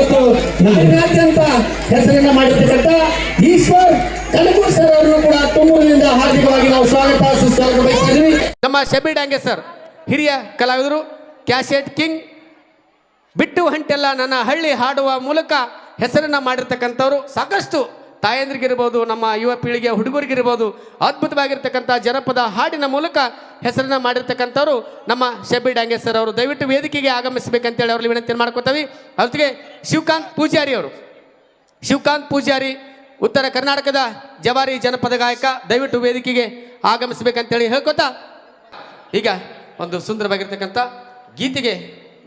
ಇವತ್ತು ಹೆಸರನ್ನ ಮಾಡಿರ್ತಕ್ಕಂಥ ಈಶ್ವರ್ ಕನಕೂರ್ ಸರ್ ಅವರನ್ನು ಕೂಡ ತುಮಕೂರಿನಿಂದ ಹಾರ್ದಿಕವಾಗಿ ನಾವು ಸ್ವಾಗತ ಸುಸ್ವಾಗತ ನಮ್ಮ ಶಬಿ ಡಾಂಗೆ ಸರ್, ಹಿರಿಯ ಕಲಾವಿದರು, ಕ್ಯಾಸೆಟ್ ಕಿಂಗ್, ಬಿಟ್ಟು ಹಂಟೆಲ್ಲ ನನ್ನ ಹಳ್ಳಿ ಹಾಡುವ ಮೂಲಕ ಹೆಸರನ್ನ ಮಾಡಿರ್ತಕ್ಕಂಥವ್ರು ಸಾಕಷ್ಟು ತಾಯಂದ್ರಿಗಿರ್ಬೋದು, ನಮ್ಮ ಯುವ ಪೀಳಿಗೆಯ ಹುಡುಗರಿಗಿರ್ಬೋದು, ಅದ್ಭುತವಾಗಿರ್ತಕ್ಕಂಥ ಜನಪದ ಹಾಡಿನ ಮೂಲಕ ಹೆಸರನ್ನ ಮಾಡಿರ್ತಕ್ಕಂಥವ್ರು ನಮ್ಮ ಶೆಬಿ ಡಾಂಗೆ ಸರ್ ಅವರು. ದಯವಿಟ್ಟು ವೇದಿಕೆಗೆ ಆಗಮಿಸಬೇಕಂತೇಳಿ ಅವ್ರಲ್ಲಿ ವಿನಂತಿ ಮಾಡ್ಕೋತೀವಿ. ಅದಕ್ಕೆ ಶಿವಕಾಂತ್ ಪೂಜಾರಿ ಅವರು. ಶಿವಕಾಂತ್ ಪೂಜಾರಿ, ಉತ್ತರ ಕರ್ನಾಟಕದ ಜವಾರಿ ಜನಪದ ಗಾಯಕ, ದಯವಿಟ್ಟು ವೇದಿಕೆಗೆ ಆಗಮಿಸಬೇಕಂತೇಳಿ ಹೇಳ್ಕೊತಾ, ಈಗ ಒಂದು ಸುಂದರವಾಗಿರ್ತಕ್ಕಂಥ ಗೀತೆಗೆ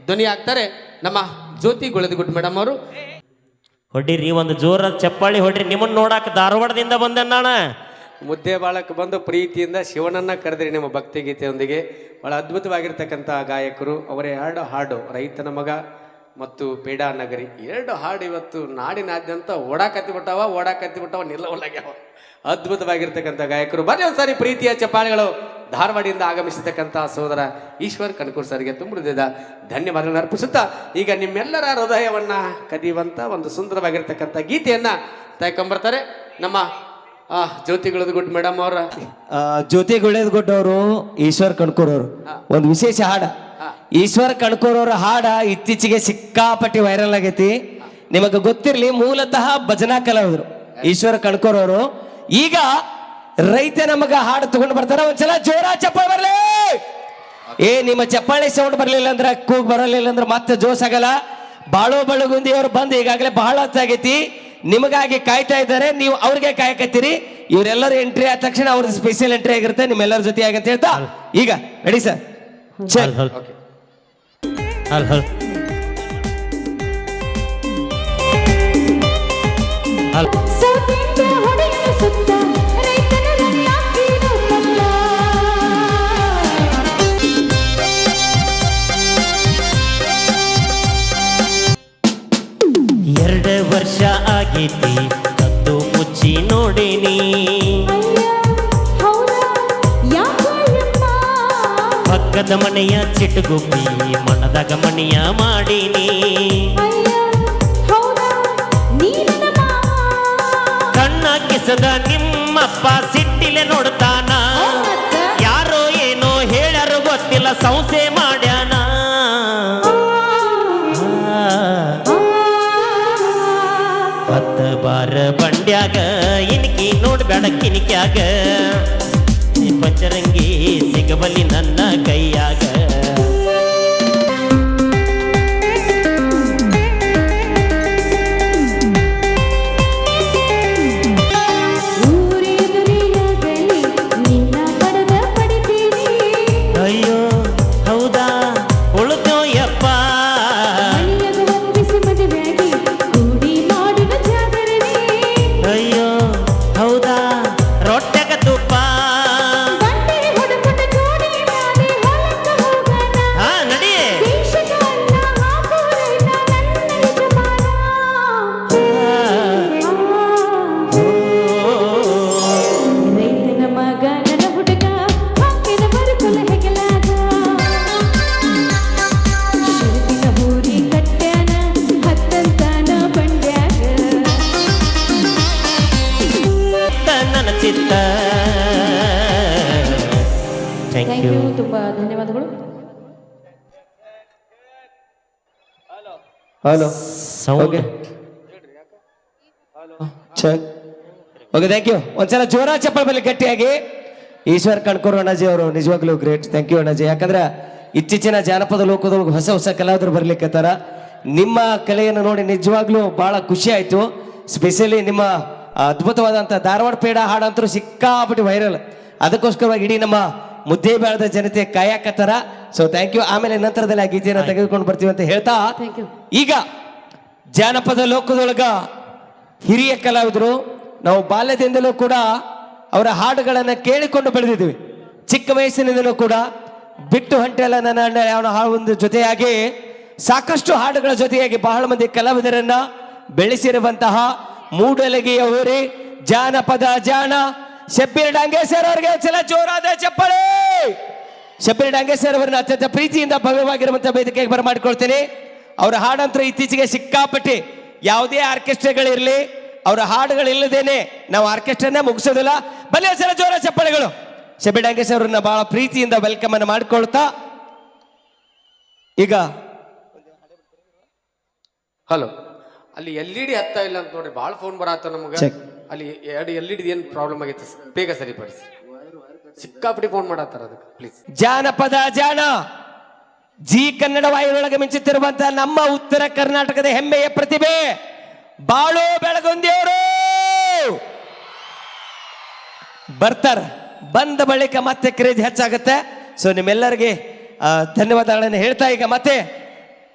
ಧ್ವನಿ ಆಗ್ತಾರೆ ನಮ್ಮ ಜ್ಯೋತಿ ಗುಳದಗುಡ್ ಮೇಡಮ್ ಅವರು. ಹೊಡಿರಿ ಒಂದು ಜೋರ ಚಪ್ಪಾಳಿ ಹೊಡ್ರಿ ನಿಮ್ಮನ್ನ ನೋಡಾಕ ಧಾರವಾಡದಿಂದ ಬಂದೆ ನಾಣ ಮುದ್ದೆ ಬಾಳಕ್ಕೆ ಬಂದು ಪ್ರೀತಿಯಿಂದ ಶಿವನನ್ನ ಕರೆದ್ರಿ ನಿಮ್ಮ ಭಕ್ತಿಗೀತೆಯೊಂದಿಗೆ ಬಹಳ ಅದ್ಭುತವಾಗಿರ್ತಕ್ಕಂಥ ಗಾಯಕರು, ಅವರ ಎರಡು ಹಾಡು, ರೈತನ ಮಗ ಮತ್ತು ಪೇಡಾ ನಗರಿ. ಎರಡು ಹಾಡು ಇವತ್ತು ನಾಡಿನಾದ್ಯಂತ ಓಡಾಕತ್ತಿ ಬಿಟ್ಟಾವ ಓಡಾಕತ್ತಿ ಬಿಟ್ಟಾವ, ನಿಲ್ಲವಲ್ಲಾಗ್ಯಾವ. ಅದ್ಭುತವಾಗಿರ್ತಕ್ಕಂಥ ಗಾಯಕರು. ಬನ್ನಿ ಒಂದ್ಸಾರಿ ಪ್ರೀತಿಯ ಚಪ್ಪಾಳೆಗಳು. ಧಾರವಾಡಿಯಿಂದ ಆಗಮಿಸಿರ್ತಕ್ಕಂಥ ಸೋದರ ಈಶ್ವರ್ ಕನಕೂರ್ ಸರ್ಗೆ ತುಂಬಿದ ಹೃದಯದ ಧನ್ಯವಾದಗಳನ್ನು ಅರ್ಪಿಸುತ್ತಾ ಈಗ ನಿಮ್ಮೆಲ್ಲರ ಹೃದಯವನ್ನು ಕದಿಯುವಂಥ ಒಂದು ಸುಂದರವಾಗಿರ್ತಕ್ಕಂಥ ಗೀತೆಯನ್ನು ತಾಯ್ಕೊಂಬರ್ತಾರೆ ನಮ್ಮ ಆ, ಜ್ಯೋತಿಗಳದ ಗುಡ್ ಮೇಡಮ್ ಅವರ. ಜ್ಯೋತಿ ಜ್ಯೋತಿ ಅವರು ಈಶ್ವರ್ ಕಣ್ಕೂರ್ ಅವರು. ಒಂದು ವಿಶೇಷ ಹಾಡ. ಈಶ್ವರ್ ಕಣ್ಕೂರ್ ಅವರ ಹಾಡ ಇತ್ತೀಚೆಗೆ ಸಿಕ್ಕಾಪಟ್ಟಿ ವೈರಲ್ ಆಗೈತಿ. ನಿಮಗೆ ಗೊತ್ತಿರಲಿ ಮೂಲತಃ ಭಜನಾ ಕಲಾವಿದರು. ಈಶ್ವರ್ ಕಣ್ಕೂರ್ ಅವರು. ಈಗ ರೈತನ ನಮಗ ಹಾಡು ತಗೊಂಡು ಬರ್ತಾರ ಒಂದ್ಸಲ ಜೋರ ಚಪ್ಪಾಳೆ ಬರ್ಲಿ. ಏ ನಿಮ್ಮ ಚಪ್ಪಾಳೆ ಸೌಂಡ್ ಬರ್ಲಿಲ್ಲ ಅಂದ್ರೆ ಕೂಗ್ ಬರಲಿಲ್ಲ ಅಂದ್ರೆ ಮತ್ತೆ ಜೋಸ್ ಆಗಲ್ಲ. ಬಾಳೋ ಬಳಗುಂದಿ ಅವ್ರು ಬಂದು ಈಗಾಗಲೇ ಬಹಳ ಹೊತ್ತಾಗೈತಿ ನಿಮಗಾಗಿ ಕಾಯ್ತಾ ಇದ್ದಾರೆ ನೀವು ಅವ್ರಿಗೆ ಕಾಯಕತ್ತೀರಿ. ಇವರೆಲ್ಲರೂ ಎಂಟ್ರಿ ಆದ ತಕ್ಷಣ ಅವ್ರದ್ದು ಸ್ಪೆಷಲ್ ಎಂಟ್ರಿ ಆಗಿರುತ್ತೆ. ನಿಮ್ಮೆಲ್ಲರ ಜೊತೆ ಆಗಂತ ಹೇಳ್ತಾ ಈಗ ರೆಡಿ ಸರ್ ಹಲ್ ಹಲ್ ಹಲ್ ಹಲ್ ಆಗೈತಿ ಕದ್ದು ಮುಚ್ಚಿ ನೋಡಿನಿ? ಪಕ್ಕದ ಮನೆಯ ಚಿಟ್ಟುಗುಬ್ಬಿ ಮನದಾಗ ಮನೆಯ ಮಾಡಿನಿ. ಕಣ್ಣ ಕಿಸದ ನಿಮ್ಮಪ್ಪ ಸಿಟ್ಟಿಲೆ ನೋಡ್ತಾನ? ಯಾರೋ ಏನೋ ಹೇಳರು ಗೊತ್ತಿಲ್ಲ ಸಂಸೆ ಮಾಡ್ಯಾನ ಬಂಡ್ಯಾಗ ಇನ್ಕಿ ನೋಡ್ಬೇಡ ಕಿನಿಕ್ಯಾಗ ಪಂಚರಂಗಿ ಸಿಗಬಲಿ ನನ್ನ ಕೈಯಾಗ. Hello. Sound check. Okay thank you ಒಂದ್ಸಲ ಜೋರ ಚಪ್ಪಲ್ ಮೇಲೆ ಗಟ್ಟಿಯಾಗಿ. ಈಶ್ವರ್ ಕಣ್ಕೂರ್ ಅಣ್ಣಾಜಿ ಅವರು ನಿಜವಾಗ್ಲೂ ಗ್ರೇಟ್ ಥ್ಯಾಂಕ್ ಯು ಅಣ್ಣಾಜಿ. ಯಾಕಂದ್ರೆ ಇತ್ತೀಚಿನ ಜಾನಪದ ಲೋಕದೊಳಗೆ ಹೊಸ ಹೊಸ ಕಲಾವಿದರು ಬರ್ಲಿಕ್ಕತ್ತಾರ ನಿಮ್ಮ ಕಲೆಯನ್ನು ನೋಡಿ ನಿಜವಾಗ್ಲೂ ಬಹಳ ಖುಷಿ ಆಯ್ತು. ಸ್ಪೆಷಲಿ ನಿಮ್ಮ ಅದ್ಭುತವಾದಂಥ ಧಾರವಾಡ ಪೇಡ ಹಾಡಂತರೂ ಸಿಕ್ಕಾಪಟ್ಟಿ ವೈರಲ್ ಅದಕ್ಕೋಸ್ಕರವಾಗಿ ಇಡೀ ನಮ್ಮ ಮುದ್ದೆ ಬೆಳೆದ ಜನತೆ ಕಾಯಕತ್ತಾರ. ಸೊ ಥ್ಯಾಂಕ್ ಯು ಆಮೇಲೆ ನಂತರದಲ್ಲಿ ಆ ಗೀತೆಯನ್ನು ತೆಗೆದುಕೊಂಡು ಬರ್ತೀವಿ ಅಂತ ಹೇಳ್ತಾ. ಈಗ ಜಾನಪದ ಲೋಕದೊಳಗ ಹಿರಿಯ ಕಲಾವಿದರು ನಾವು ಬಾಲ್ಯದಿಂದಲೂ ಕೂಡ ಅವರ ಹಾಡುಗಳನ್ನು ಕೇಳಿಕೊಂಡು ಬೆಳೆದಿದ್ದೀವಿ. ಚಿಕ್ಕ ವಯಸ್ಸಿನಿಂದಲೂ ಕೂಡ ಬಿಟ್ಟು ಹೊಂಟೆಲ್ಲ ನನ್ನ ಅಣ್ಣ ಅವನ ಒಂದು ಜೊತೆಯಾಗಿ ಸಾಕಷ್ಟು ಹಾಡುಗಳ ಜೊತೆಯಾಗಿ ಬಹಳ ಮಂದಿ ಕಲಾವಿದರನ್ನ ಬೆಳೆಸಿರುವಂತಹ ಮೂಡಲಗಿಯವರೇ ಜಾನಪದ ಜಾಣ ಶಬ್ಬೀರ್ ಡಾಂಗೇಶ್ವರ್ ಅವರಿಗೆ ಚಲ ಜೋರಾದ ಚಪ್ಪಳೆ ಶಬ್ಬೀರ್ ಡಾಂಗೇಶ್ವರ್ ಅವರನ್ನ ಅತ್ಯಂತ ಪ್ರೀತಿಯಿಂದ ಭವ್ಯವಾಗಿರುವಂತಹ ವೇದಿಕೆಗೆ ಬರಮಾಡಿಕೊಳ್ತೇನೆ ಅವರ ಹಾಡಂತರ ಇತ್ತೀಚೆಗೆ ಸಿಕ್ಕಾಪಟ್ಟೆ ಯಾವುದೇ ಆರ್ಕೆಸ್ಟ್ರಾಗಳಿರಲಿ ಅವರ ಹಾಡುಗಳಿಲ್ಲದೇನೆ ನಾವು ಆರ್ಕೆಸ್ಟ್ರಾನೇ ಮುಗಿಸೋದಿಲ್ಲ. ಬನ್ನಿ ಸರ ಸಲ ಜೋರ ಚಪ್ಪಳಿಗಳು ಶಬಿ ಡಾಂಗೇಶ್ ಅವರನ್ನ ಬಹಳ ಪ್ರೀತಿಯಿಂದ ವೆಲ್ಕಮ್ ಅನ್ನು ಮಾಡಿಕೊಳ್ತಾ. ಈಗ ಹಲೋ ಅಲ್ಲಿ ಎಲ್ ಇ ಡಿ ಹತ್ತಾ ಇಲ್ಲ ಅಂತ ನೋಡಿ ಭಾಳ ಫೋನ್ ಬರತ್ತ ನಮಗೆ. ಅಲ್ಲಿ ಎರಡು ಎಲ್ ಇಡಿ ಏನು ಪ್ರಾಬ್ಲಮ್ ಆಗೈತೆ ಬೇಗ ಸರಿಪಡಿಸಿ. ಸಿಕ್ಕಾಪಟ್ಟಿ ಫೋನ್ ಮಾಡತ್ತಾರ ಅದಕ್ಕೆ ಪ್ಲೀಸ್ ಜಾನಪದ ಜಾನ! ಜಿ ಕನ್ನಡ ವಾಯುಗಳೊಳಗೆ ಮಿಂಚುತ್ತಿರುವಂತಹ ನಮ್ಮ ಉತ್ತರ ಕರ್ನಾಟಕದ ಹೆಮ್ಮೆಯ ಪ್ರತಿಭೆ, ಬಾಳು ಬೆಳಗುಂದಿಯವರು! ಬರ್ತಾರ. ಬಂದ ಬಳಿಕ ಮತ್ತೆ ಕ್ರೇಜ್ ಹೆಚ್ಚಾಗುತ್ತೆ. ಸೊ ನಿಮ್ಮೆಲ್ಲರಿಗೆ ಧನ್ಯವಾದಗಳನ್ನು ಹೇಳ್ತಾ ಈಗ ಮತ್ತೆ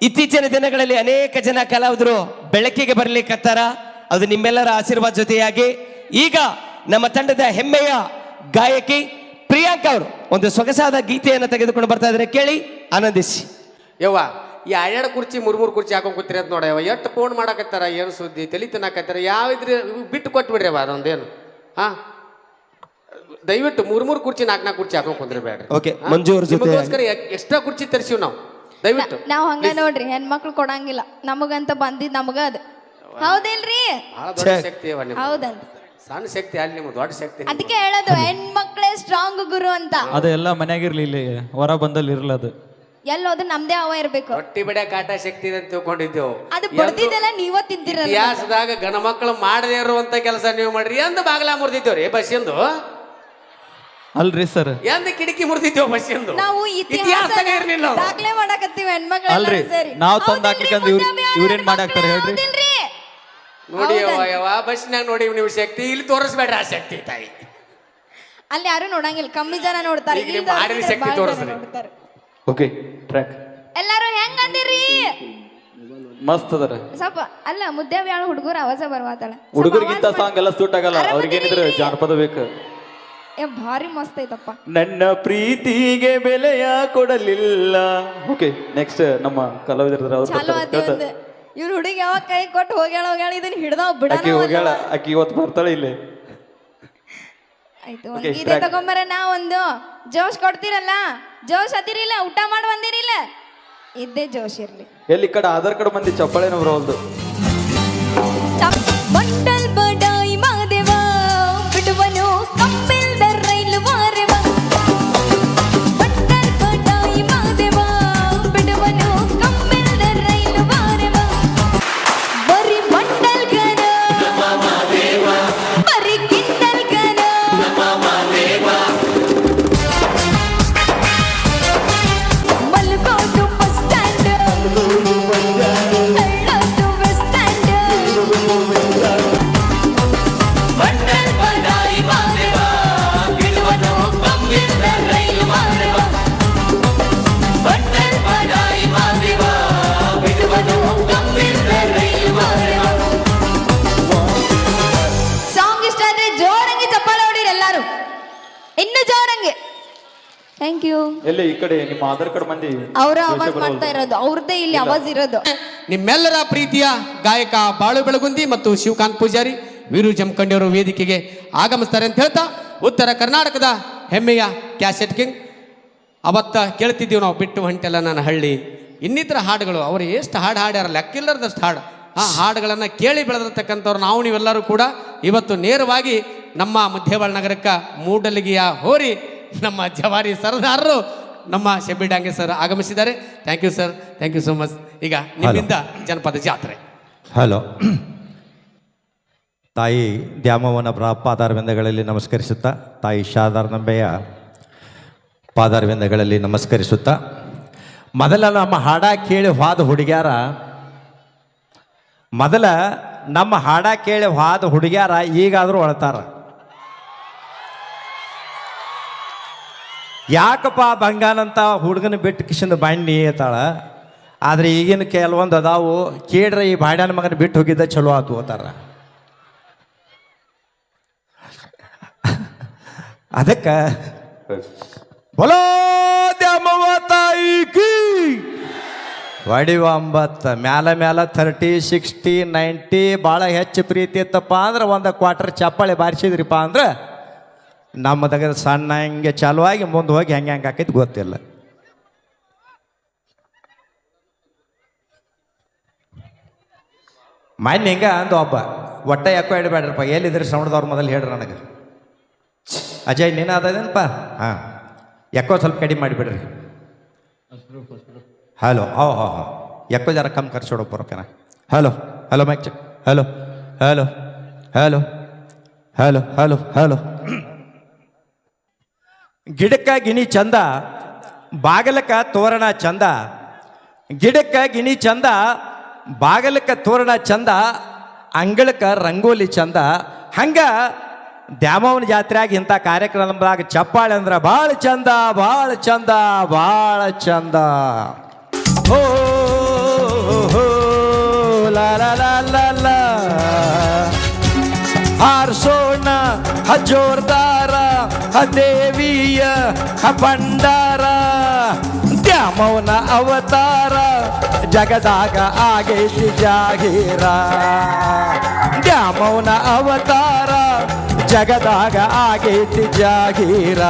ಇತ್ತೀಚಿನ ದಿನಗಳಲ್ಲಿ ಅನೇಕ ಜನ ಕಲಾವಿದರು ಬೆಳಕಿಗೆ ಬರ್ಲಿಕ್ಕತ್ತಾರ ಅದು ನಿಮ್ಮೆಲ್ಲರ ಆಶೀರ್ವಾದ ಜೊತೆಯಾಗಿ. ಈಗ ನಮ್ಮ ತಂಡದ ಹೆಮ್ಮೆಯ ಗಾಯಕಿ ಪ್ರಿಯಾಂಕಾ ಅವರು ಒಂದು ಸೊಗಸಾದ ಗೀತೆಯನ್ನು ತೆಗೆದುಕೊಂಡು ಬರ್ತಾ ಇದ್ದಾರೆ. ಕೇಳಿ ಆನಂದಿಸಿ. ಯವ್ವ ಈ ಎರಡು ಕುರ್ಚಿ ಮೂರ್ ಮೂರು ಕುರ್ಚಿ ಹಾಕೊಂಡು ಕೂತಿರಿ ಅಂತ ನೋಡ್ಯವ ಎಷ್ಟು ಫೋನ್ ಮಾಡಕತ್ತಾರ ಏನು ಸುದ್ದಿ ತಲೆ ತಿನ್ನಕತ್ತಾರ ಯಾವ ಇದ್ರಿ ಬಿಟ್ಟು ಕೊಟ್ಬಿಡ್ರಿ ಅವ ಅದೊಂದೇನು. ಹಾ? ದಯವಿಟ್ಟು ಮೂರ್ ಮೂರು ಕುರ್ಚಿ ನಾಲ್ಕು ನಾಲ್ಕು ಕುರ್ಚಿ ಹಾಕೊಂಡು ಕುಂದ್ರಿ ಬೇಡ್ರಿ ಓಕೆ ಮಂಜು ಅವ್ರ ಜೊತೆ- ನಿಮಗೋಸ್ಕರ ಎಕ್ಸ್ಟ್ರಾ ಕುರ್ಚಿ ತರಿಸಿವ್ ನಾವು. ದಯವಿಟ್ಟು. ನಾವು ಹಂಗ ನೋಡ್ರಿ ಹೆಣ್ಮಕ್ಳು ಕೊಡಂಗಿಲ್ಲ. ನಮಗಂತ ಬಂದಿದ್ ನಮಗ ಅದ. ಹೌದಿಲ್ರಿ ಬಹಳ ದೊಡ್ಡ ಶಕ್ತಿ ಅವ ನಿಮ್ಮ ಹೌದಂತ ಸಣ್ಣ ಶಕ್ತಿ ಅಲ್ಲಿ ನಿಮ್ಗೆ ದೊಡ್ಡ ಶಕ್ತಿ ನಿಮ್ದು. ಅದಕ್ಕೆ ಹೇಳೋದು ಹೆಣ್ಮಕ್ಳೇ ಸ್ಟ್ರಾಂಗ್ ಗುರು ಅಂತ. ಅದೆಲ್ಲ ಮನ್ಯಾಗಿರ್ಲಿ ಇಲ್ಲಿ ಹೊರ ಬಂದಲ್ಲಿ ಇರಲ್ಲ ಅದು. ಎಲ್ಲೋದು ನಮ್ದೇ ಅವ ಇರ್ಬೇಕು. ರೊಟ್ಟಿ ಬಿಡ ಕಾಟ ಶಕ್ತಿ ಇದೆ ಅಂತ ತಿಳ್ಕೊಂಡಿದ್ದೆವು. ಅದು ಬಡ್ದಿದ್ದೆಲ್ಲ ನೀವ ತಿಂತಿರಲ್ಲ ಇತಿಹಾಸದಾಗ ಗಣ ಮಕ್ಕಳು ಮಾಡದೇ ಇರುವಂತ ಕೆಲಸ ನೀವು ಮಾಡ್ರಿ ಎಂದ ಬಾಗಲ ಮುರಿದಿದ್ದೇವ್ರಿ ಬಸ್ಸಿಂದು ಅಲ್ರಿ ಸರ್. ಎಂದ ಕಿಟಕಿ ಮುರಿದಿದ್ದೇವು ಬಸ್ಸಿಂದು ನಾವು ಇತಿಹಾಸದಾಗ ಇರ್ಲಿಲ್ಲ. ಇತಿಹಾಸ. ದಾಖಲೆ ಮಾಡಕತ್ತೀವಿ ಹೆಣ್ಮಕ್ಳು ಅಲ್ರಿ, ನಾವು ತಂದ್ ಹೌದಿಲ್ರಿ, ಹಾಕ್ಲಿಕ್ಕಂದ್ರೆ ಇವ್ರ್- ಇವ್ರೇನ್ ಮಾಡಾಕ್ತಾರೆ ಹೇಳ್ರಿ? ನೋಡಿ ಯವ್ವ. ಯವ್ವ ಬಸ್ನಾಗ ನೋಡಿ ನೀವು ಶಕ್ತಿ ಇಲ್ಲಿ ತೋರಿಸ್ಬೇಡ್ರಿ ಆ ಶಕ್ತಿ ತಾಯಿ. ಅಲ್ಲಿ ಯಾರು ನೋಡಂಗಿಲ್ಲ ಕಮ್ಮಿ ಜನ ನೋಡ್ತಾರೆ. ಈಗ ಮಾಡಿದ ಶಕ್ತಿ ತೋರಿಸ್ರಿ. ನೋಡ್ತಾರೆ. Okay track. ಎಲ್ಲಾರು ಹೆಂಗ್ ಅಂದಿರಿ ಮಸ್ತ್ ಅದರ. ಸ್ವಲ್ಪ ಅಲ್ಲ ಮುದ್ದೆ ಬ್ಯಾಳ ಹುಡುಗರು ಅವಾಜ ಬರ್ವಾತಳ. ಹುಡುಗರಿಗಿಂತ ಸಾಂಗ್ ಎಲ್ಲ ಸೂಟ್ ಆಗಲ್ಲ ಅವ್ರಿಗೇನಿದ್ರೆ ಜಾನಪದ ಬೇಕು. ಏ ಭಾರಿ ಮಸ್ತ್ ಐತಪ್ಪ. ನನ್ನ ಪ್ರೀತಿಗೆ ಬೆಲೆಯ ಕೊಡಲಿಲ್ಲ. ಓಕೆ ನೆಕ್ಸ್ಟ್ ನಮ್ಮ ಕಲಾವಿದ್ರ ಅವರು ಚಾಲು ಆತಿ ಒಂದು ಇವ್ರ ಹುಡುಗಿ ಯಾವಾಗ ಕೈ ಕೊಟ್ಟು ಹೋಗ್ಯಾಳ ಹೋಗ್ಯಾಳ ಇದನ್ನ ಹಿಡ್ದಾವ್ ಆಕಿ ಹೋಗ್ಯಾಳ ಆಕಿ ಇವತ್ತು ಬರ್ತಾಳೆ ಇಲ್ಲಿ. ಆಯ್ತು ಒಂದ್ Okay, ಗೀತೆ track. ತಗೊಂಬರ ನಾ ಒಂದು. ಜೋಶ್ ಕೊಡ್ತೀರಲ್ಲ? ಜೋಶ್ ಹತ್ತಿರಿಲ್ಲ ಊಟ ಮಾಡಿ ಬಂದಿರಿಲ್ಲ ಇದ್ದೇ ಜೋಶ್ ಇರ್ಲಿ. ಎಲ್ಲಿ ಈ ಕಡೆ ಆಧಾರ್ ಕಡೆ ಮಂದಿ ಚಪ್ಪಾಳೆನ ಬರೋಲ್ದು ಎಲ್ಲಿ ಈ ಕಡೆ ನಿಮ್ಮ ಆಧಾರ್ ಕಾರ್ಡ್ ಮಂದಿ ಅವರ ಅವಾಜ್ ಮಾಡ್ತಾ ಇರೋದು ಅವ್ರದ್ದೇ ಇಲ್ಲಿ ಅವಾಜ್ ಇರೋದು. ನಿಮ್ಮೆಲ್ಲರ ಪ್ರೀತಿಯ ಗಾಯಕ ಬಾಳು ಬೆಳಗುಂದಿ ಮತ್ತು ಶಿವಕಾಂತ್ ಪೂಜಾರಿ ವೀರು ಜಮಖಂಡಿಯವರು ವೇದಿಕೆಗೆ ಆಗಮಿಸ್ತಾರೆ ಅಂತ ಹೇಳ್ತಾ ಉತ್ತರ ಕರ್ನಾಟಕದ ಹೆಮ್ಮೆಯ ಕ್ಯಾಸೆಟ್ ಕಿಂಗ್. ಅವತ್ತ ಕೇಳ್ತಿದ್ದೀವಿ ನಾವು ಬಿಟ್ಟು ಹೊಂಟೆಲ್ಲ ನನ್ನ ಹಳ್ಳಿ. ಇನ್ನಿತರ ಹಾಡುಗಳು ಅವರು ಎಷ್ಟು ಹಾಡು ಹಾಡ್ಯಾರ ಲೆಕ್ಕಿಲ್ಲದಷ್ಟು ಹಾಡು. ಆ ಹಾಡುಗಳನ್ನು ಕೇಳಿ ಬೆಳೆದಿರ್ತಕ್ಕಂಥವ್ರು ನಾವು ನೀವೆಲ್ಲರೂ ಕೂಡ ಇವತ್ತು ನೇರವಾಗಿ ನಮ್ಮ ಮಧ್ಯವಾಳ್ ನಗರಕ್ಕೆ ಮೂಡಲಿಗೆಯ ಹೋರಿ ನಮ್ಮ ಜವಾರಿ ಸರದಾರರು ನಮ್ಮ ಶೆಬ್ಬಿ ಡಾಂಗೆ ಸರ್ ಆಗಮಿಸಿದ್ದಾರೆ. Thank you sir thank you so much ಈಗ ನಿಮ್ಮಿಂದ ಜನಪದ ಜಾತ್ರೆ. ಹಲೋ ತಾಯಿ ದ್ಯಾಮವ್ವನ ಪ್ರ ಪಾದಾರವಿಂದಗಳಲ್ಲಿ ನಮಸ್ಕರಿಸುತ್ತಾ ತಾಯಿ ಶಾರದಾನಂಬೆಯ ಪಾದಾರವಿಂದಗಳಲ್ಲಿ ನಮಸ್ಕರಿಸುತ್ತಾ ಮೊದಲ ನಮ್ಮ ಹಾಡ ಕೇಳಿ ಹಾದ ಹುಡುಗ್ಯಾರ ಮೊದಲ ನಮ್ಮ ಹಾಡ ಕೇಳಿ ಹಾದ ಹುಡುಗ್ಯಾರ ಈಗಾದರೂ ಅಳ್ತಾರ. ಯಾಕಪ್ಪ ಬಂಗಾನಂತ ಹುಡುಗನ ಬಿಟ್ಟು ಕಿಶಿಂದ ಬಾಂಡಿ ಏತಾಳ ಆದ್ರೆ ಈಗಿನ ಕೆಲವೊಂದು ಅದಾವು, ಕೇಳ್ರೆ ಈ ಬಾಡ್ಯಾನ ಮಗನ ಬಿಟ್ಟು ಹೋಗಿದ್ದ ಚಲೋ ಆತು ಹೋತಾರ ಅದಕ್ಕೆ ಬಲೋ ತಾಯಿ ಕೀ ಹೊಡಿವ ಒಂಬತ್ತು ಮ್ಯಾಲ ಮ್ಯಾಲ ಥರ್ಟಿ ಸಿಕ್ಸ್ಟಿ ನೈಂಟಿ ಭಾಳ ಹೆಚ್ಚು ಪ್ರೀತಿ ಇತ್ತಪ್ಪ ಅಂದ್ರೆ ಒಂದು ಕ್ವಾರ್ಟರ್ ಚಪ್ಪಾಳೆ ಬಾರಿಸಿದ್ರಿಪ್ಪ ಅಂದ್ರೆ ನಮ್ಮದಾಗ ಸಣ್ಣ ಹಿಂಗೆ ಆಗಿ ಮುಂದೆ ಹೋಗಿ ಹೆಂಗೆ ಹೆಂಗೆ ಆಕೈತಿ ಗೊತ್ತಿಲ್ಲ. ಮೊನ್ನೆ ಹಿಂಗೆ ಅಂದ ಒಬ್ಬ, ಒಟ್ಟೆ ಯಾಕೋ ಹೇಳಬೇಡ್ರಪ್ಪ ಎಲ್ಲಿದ್ರಿ ಶ್ರವಣದವ್ರು ಮೊದಲು ಹೇಳ್ರಿ ನನಗೆ. ಅಜಯ್, ನೀನು ಅದೇನಪ್ಪ ಹಾಂ. ಯಾಕೋ ಸ್ವಲ್ಪ ಕಡಿಮೆ ಮಾಡಿಬಿಡ್ರಿ. ಹಲೋ, ಹೋ ಹೋ ಹೋ. ಯಾಕೋ ಜರ ಕಮ್ಮಿ ಖರ್ಚು ಬರೋಕೆನ hello hello, mic check. Hello hello hello hello hello hello. ಗಿಡಕ್ಕ ಗಿಣಿ ಚಂದ ಬಾಗಲಕ ತೋರಣ ಚಂದ ಗಿಡಕ್ಕ ಗಿಣಿ ಚಂದ ಬಾಗಲಕ ತೋರಣ ಚಂದ ಅಂಗಳಕ್ಕ ರಂಗೋಲಿ ಚಂದ. ಹಂಗ ದ್ಯಾಮವ್ವನ ಜಾತ್ರೆಯಾಗ ಇಂಥ ಕಾರ್ಯಕ್ರಮದಾಗ ಚಪ್ಪಾಳೆ ಅಂದ್ರೆ ಭಾಳ ಚಂದ ಭಾಳ ಚಂದ ಭಾಳ ಚಂದ. ಓ ಹೋ, ಲಾ ಲಾ ಲಾ ಲಾ ಲಾ. ಹಾರ್ಸೋಣ ಹ ಜೋರ್ದಾರ ಹ ದೇವಿಯ ಭಂಡಾರ ದ್ಯಾಮವನ ಅವತಾರ, ಜಗದಾಗ ಆಗೈತಿ ಜಾಗೀರ. ದ್ಯಾಮವನ ಅವತಾರ, ಜಗದಾಗ ಆಗೈತಿ ಜಾಗೀರ.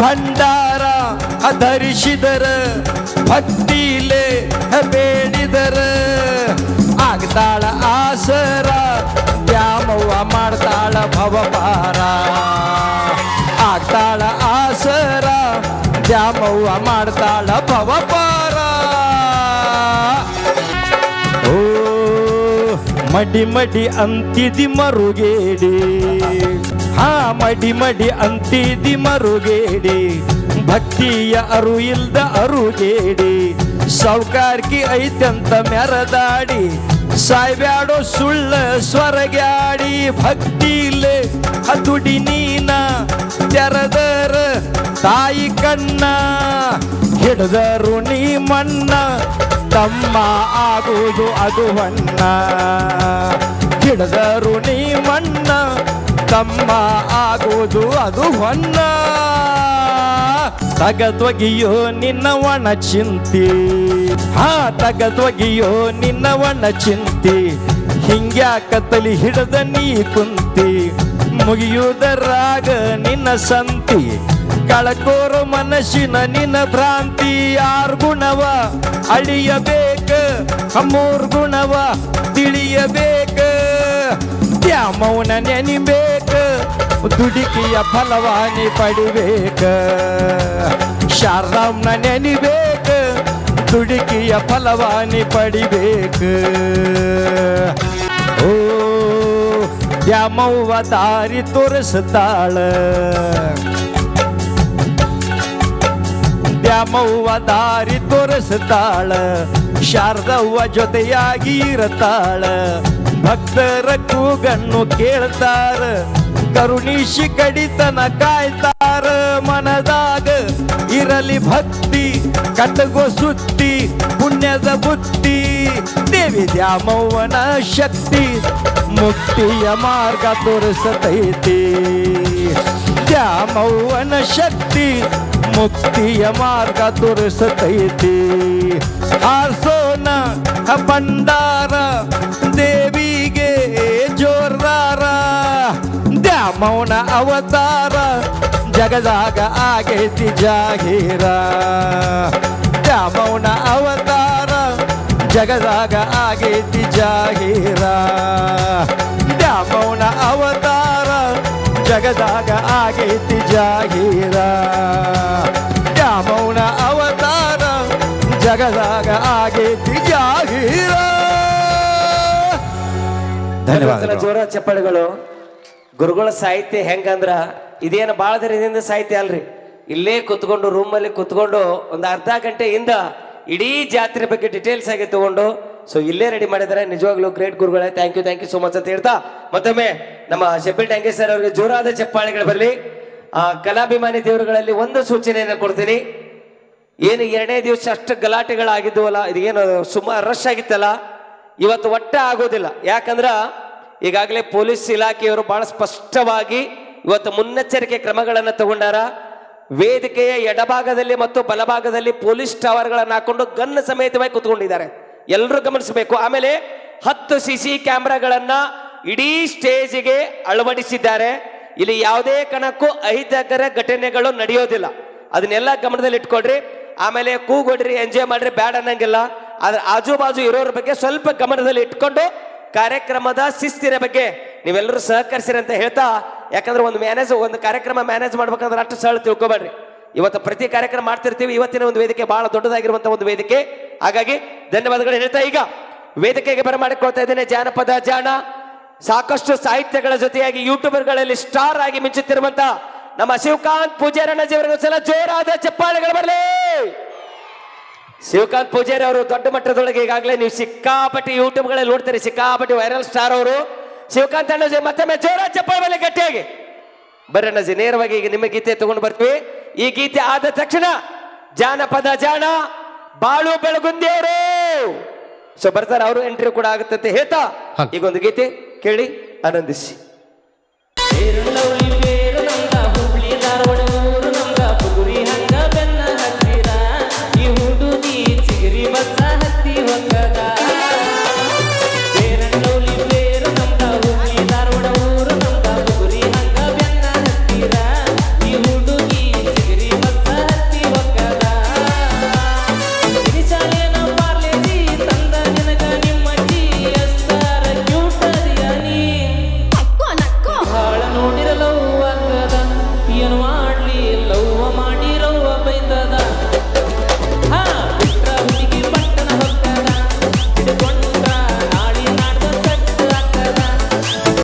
ಭಂಡಾರ ಧರಿಸಿದರ, ಭಕ್ತಿಲೆ ಬೇಡಿದರ. ಆಗ್ತಾಳ ಆಸರ, ದ್ಯಾಮವ್ವ ಮಾಡ್ತಾಳ ಭವಪಾರ ದ್ಯಾಮವ್ವ ಮಾಡ್ತಾಳ ಭವಪಾರ. ಓ, ಮಡಿ ಮಡಿ ಅಂತಿದಿ ಮರುಗೇಡಿ. ಹಾ, ಮಡಿ ಮಡಿ ಅಂತಿದಿ ಮರುಗೇಡಿ. ಭಕ್ತಿಯ ಅರು ಇಲ್ದ ಅರುಗೇಡಿ. ಸೌಕಾರ್ಕಿ ಐತಂತ ಮೆರದಾಡಿ ಸಾಯ್ಬ್ಯಾಡೋ ಸುಳ್ಳ ಸ್ವರಗ್ಯಾಡಿ. ಭಕ್ತಿಲೆ ಹತುಡಿ ನೀನ ತೆರದರ ತಾಯಿ ಕಣ್ಣ, ಹಿಡಿದರು ನೀ ಮಣ್ಣ, ತಮ್ಮ ಆಗುವುದು ಅದು ಬಣ್ಣ ಹಿಡಿದರು ನೀ ಮಣ್ಣ, ತಮ್ಮ ಆಗುವುದು ಅದು ಹೊನ್ನ ತಗದೊಗಿಯೋ ನಿನ್ನ ಒಣ ಚಿಂತಿ, ಹಾ ತಗದೊಗಿಯೋ ನಿನ್ನ ಒಣ ಚಿಂತಿ. ಹಿಂಗ್ಯಾಕತ್ತಲಿ ಹಿಡದ ನೀ ಕುಂತಿ, ಮುಗಿಯುವುದರಾಗ ನಿನ್ನ ಸಂತಿ. ಕಳಕೋರ ಮನಸ್ಸಿನ ನಿನ್ನ ಭ್ರಾಂತಿ. ಯಾರ್ ಗುಣವ? ಅಳಿಯಬೇಕ? ಅಮ್ಮೂರ್ ಗುಣವ? ತಿಳಿಯಬೇಕ? ದ್ಯಾಮೌನ ನೆನಿಬೇಕ? ದುಡಿಕೆಯ ಫಲವಾನಿ ಪಡಿಬೇಕ? ಶಾರಾಮ್ನ ನೆನಿಬೇಕ? ದುಡಿಕೆಯ ಫಲವಾನಿ ಪಡಿಬೇಕ? ಓ, ದ್ಯಾಮವ್ವ ದಾರಿ ತೋರಿಸ್ತಾಳ. ದ್ಯಾಮವ್ವ ದಾರಿ ತೋರಿಸ್ತಾಳ. ಶಾರದವ್ವ ಜೊತೆಯಾಗಿ ಇರತಾಳ. ಭಕ್ತರ ಕೂಗನ್ನು ಕೇಳ್ತಾರ. ಕರುಣಿಸಿ ಕಡಿತನ ಕಾಯ್ತಾರ. ಮನದಾಗ ಇರಲಿ ಭಕ್ತಿ ಕಟ್ಟಗೋ ಸುತ್ತಿ, ಪುಣ್ಯದ ಬುತ್ತಿ. ದೇವಿ ದ್ಯಾಮವ್ವನ ಶಕ್ತಿ ಮುಕ್ತಿಯ ಮಾರ್ಗ ತೋರಿಸತೈತಿ. ದ್ಯಾಮವ್ವನ ಶಕ್ತಿ ಮುಕ್ತಿಯ ಮಾರ್ಗ ತೋರಿಸತೈತಿ. ಆಸೋನ ಭಂಡಾರ, ದೇವಿಗೆ ಜೋರ್ದಾರ. ದ್ಯಾಮೌನ ಅವತಾರ, ಜಗದಾಗ ಆಗೈತಿ ಜಾಗೀರ. ದ್ಯಾಮೌನ ಅವತಾರ, ಜಗದಾಗ ಆಗೈತಿ ಜಾಗೀರ. ದ್ಯಾಮೌನ ಅವತಾರ ಜಗದಾಗ ಆಗೈತಿ ಜಾಗೀರ. ದ್ಯಾಮೌನ ಅವತಾರ ಜಗದಾಗ ಆಗೈತಿ ಜಾಗೀರ. ಧನ್ಯವಾದ ಜೋರ ಚಪ್ಪಳಿಗಳು. ಗುರುಗಳ ಸಾಹಿತ್ಯ ಹೆಂಗಂದ್ರ? ಇದೇನು ಭಾಳ ದಿನದಿಂದ ಸಾಹಿತ್ಯ ಅಲ್ರಿ. ಇಲ್ಲೇ ಕುತ್ಕೊಂಡು ರೂಮಲ್ಲಿ ಕುತ್ಕೊಂಡು ಒಂದು ಅರ್ಧ ಗಂಟೆಯಿಂದ ಇಡೀ ಜಾತ್ರೆ ಬಗ್ಗೆ ಡಿಟೇಲ್ಸ್ ಆಗಿ ತಗೊಂಡು ಸೊ ಇಲ್ಲೇ ರೆಡಿ ಮಾಡಿದ್ದಾರೆ ನಿಜವಾಗ್ಲೂ ಗ್ರೇಟ್ ಗುರುಗಳೇ thank you thank you so much ಅಂತ ಹೇಳ್ತಾ ಮತ್ತೊಮ್ಮೆ ನಮ್ಮ ಶೆಬ್ಬಿ ಟ್ಯಾಂಕೆ ಸರ್ ಅವರಿಗೆ ಜೋರಾದ ಚಪ್ಪಾಳೆಗಳು ಬರಲಿ. ಆ, ಕಲಾಭಿಮಾನಿ ದೇವರುಗಳಲ್ಲಿ ಒಂದು ಸೂಚನೆಯನ್ನು ಕೊಡ್ತೀನಿ. ಏನು ಎರಡನೇ ದಿವಸ ಅಷ್ಟು ಗಲಾಟೆಗಳಾಗಿದ್ವಲ್ಲ ಇದೇನು ಸುಮಾರು ರಶ್ ಆಗಿತ್ತಲ್ಲ, ಇವತ್ತು ಒಟ್ಟೆ ಆಗೋದಿಲ್ಲ. ಯಾಕಂದ್ರೆ ಈಗಾಗಲೇ ಪೊಲೀಸ್ ಇಲಾಖೆಯವರು ಬಹಳ ಸ್ಪಷ್ಟವಾಗಿ ಇವತ್ತು ಮುನ್ನೆಚ್ಚರಿಕೆ ಕ್ರಮಗಳನ್ನು ತಗೊಂಡಾರ. ವೇದಿಕೆಯ ಎಡಭಾಗದಲ್ಲಿ ಮತ್ತು ಬಲಭಾಗದಲ್ಲಿ ಪೊಲೀಸ್ ಟವರ್ಗಳನ್ನು ಹಾಕೊಂಡು ಗನ್ ಸಮೇತವಾಗಿ ಕುತ್ಕೊಂಡಿದ್ದಾರೆ. ಎಲ್ಲರೂ ಗಮನಿಸಬೇಕು. ಆಮೇಲೆ ಹತ್ತು ಸಿ ಸಿ ಕ್ಯಾಮ್ರಾಗಳನ್ನ ಇಡೀ ಸ್ಟೇಜಿಗೆ ಅಳವಡಿಸಿದ್ದಾರೆ. ಇಲ್ಲಿ ಯಾವುದೇ ಕಣಕ್ಕೂ ಅಹಿತಕರ ಘಟನೆಗಳು ನಡೆಯೋದಿಲ್ಲ. ಅದನ್ನೆಲ್ಲ ಗಮನದಲ್ಲಿ ಇಟ್ಕೊಳ್ರಿ. ಆಮೇಲೆ ಕೂಗೊಡ್ರಿ, ಎಂಜಾಯ್ ಮಾಡ್ರಿ, ಬ್ಯಾಡ್ ಅನ್ನಂಗಿಲ್ಲ. ಆದ್ರೆ ಆಜು ಬಾಜು ಇರೋರ ಬಗ್ಗೆ ಸ್ವಲ್ಪ ಗಮನದಲ್ಲಿ ಇಟ್ಕೊಂಡು ಕಾರ್ಯಕ್ರಮದ ಶಿಸ್ತಿನ ಬಗ್ಗೆ ನೀವೆಲ್ಲರೂ ಸಹಕರಿಸಿರಿ ಅಂತ ಹೇಳ್ತಾ, ಯಾಕಂದ್ರೆ ಒಂದು ಮ್ಯಾನೇಜ್, ಒಂದು ಕಾರ್ಯಕ್ರಮ ಮ್ಯಾನೇಜ್ ಮಾಡ್ಬೇಕಂದ್ರೆ ಅಷ್ಟು ಸರಳ ತಿಳ್ಕೊಬೇಡ್ರಿ. ಇವತ್ತು ಪ್ರತಿ ಕಾರ್ಯಕ್ರಮ ಮಾಡ್ತಿರ್ತೀವಿ. ಇವತ್ತಿನ ಒಂದು ವೇದಿಕೆ ಬಹಳ ದೊಡ್ಡದಾಗಿರುವಂಥ ಒಂದು ವೇದಿಕೆ. ಹಾಗಾಗಿ ಧನ್ಯವಾದಗಳು ಹೇಳ್ತಾ ಈಗ ವೇದಿಕೆಗೆ ಬರಮಾಡಿಕೊಳ್ತಾ ಇದ್ದೇನೆ ಜಾನಪದ ಜಾಣ. ಸಾಕಷ್ಟು ಸಾಹಿತ್ಯಗಳ ಜೊತೆಯಾಗಿ ಯೂಟ್ಯೂಬರ್ಗಳಲ್ಲಿ ಸ್ಟಾರ್ ಆಗಿ ಮಿಂಚುತ್ತಿರುವಂತ ನಮ್ಮ ಶಿವಕಾಂತ್ ಪೂಜಾರಣ್ಣಜಿಯವರಿಗೆ ಸಲ ಜೋರಾದ ಚಪ್ಪಾಳೆಗಳು ಬರಲಿ. ಶಿವಕಾಂತ್ ಪೂಜಾರಿ ಅವರು ದೊಡ್ಡ ಮಟ್ಟದೊಳಗೆ ಈಗಾಗಲೇ ನೀವು ಸಿಕ್ಕಾಪಟ್ಟಿ ಯೂಟ್ಯೂಬ್ಗಳಲ್ಲಿ ನೋಡ್ತೀರಿ, ಸಿಕ್ಕಾಪಟ್ಟಿ ವೈರಲ್ ಸ್ಟಾರ್ ಅವರು. ಶಿವಕಾಂತ್ ಅಣ್ಣಜಿ ಮತ್ತೊಮ್ಮೆ ಜೋರ ಚಪ್ಪಾಳೆ ಮೇಲೆ ಗಟ್ಟಿಯಾಗಿ. ಬರ್ರಿ ಅಣ್ಣಜಿ, ನೇರವಾಗಿ ಈಗ ನಿಮ್ಮ ಗೀತೆ ತಗೊಂಡು ಬರ್ತೀವಿ. ಈ ಗೀತೆ ಆದ ತಕ್ಷಣ ಜಾನಪದ ಜಾಣ. ಬಾಳು ಬೆಳಗುಂದಿಯವರು. ಸೊ ಬರ್ತಾರೆ ಅವರು ಎಂಟ್ರಿ ಕೂಡ ಆಗುತ್ತೆ ಹೇತಾ ಹೇಳ್ತಾ ಈಗ ಗೀತೆ ಕೇಳಿ ಆನಂದಿಸಿ.